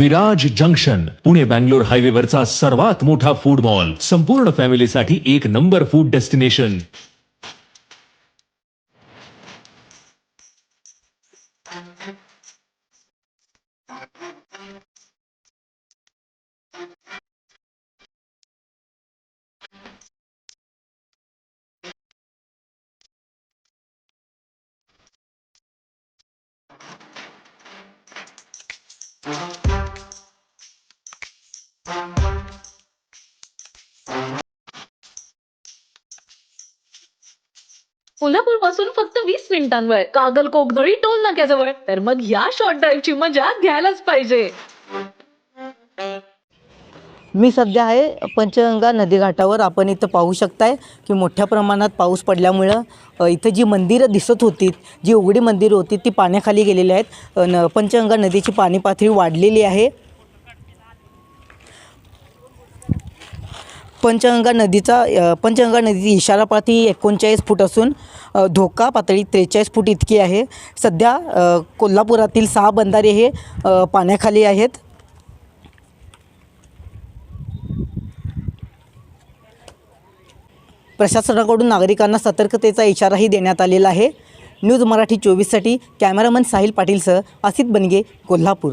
Viraj junction, Pune Bangalore Bangalore हायवेवरचा सर्वात मोठा फ़ूड मॉल संपूर्ण फॅमिलीसाठी एक नंबर फ़ूड डेस्टिनेशन कोल्हापूरपासून फक्त वीस मिनिटांवर. कागल कोकदळी टोल नाक्याजवळ. तर मग या शॉर्ट ड्राईव्हची मजा घ्यायलाच पाहिजे. मी सध्या आहे पंचगंगा नदीघाटावर आपण इथं पाहू शकताय की मोठ्या प्रमाणात पाऊस पडल्यामुळं इथं जी मंदिरं दिसत होती जी उघडी मंदिरं होती ती पाण्याखाली गेलेली आहेत. न पंचगंगा नदीची पाणी पातळी वाढलेली आहे. पंचगंगा नदीचा पंचगंगा नदीची इशारा पातळी एकोणचाळीस फूट असून धोका पातळी त्रेचाळीस फूट इतकी आहे. सध्या कोल्हापुरातील सहा बंधारे हे पाण्याखाली आहेत. प्रशासनाकडून नागरिकांना सतर्कतेचा इशाराही देण्यात आलेला आहे. न्यूज मराठी चोवीससाठी कॅमेरामन साहिल पाटीलसह असित बनगे कोल्हापूर.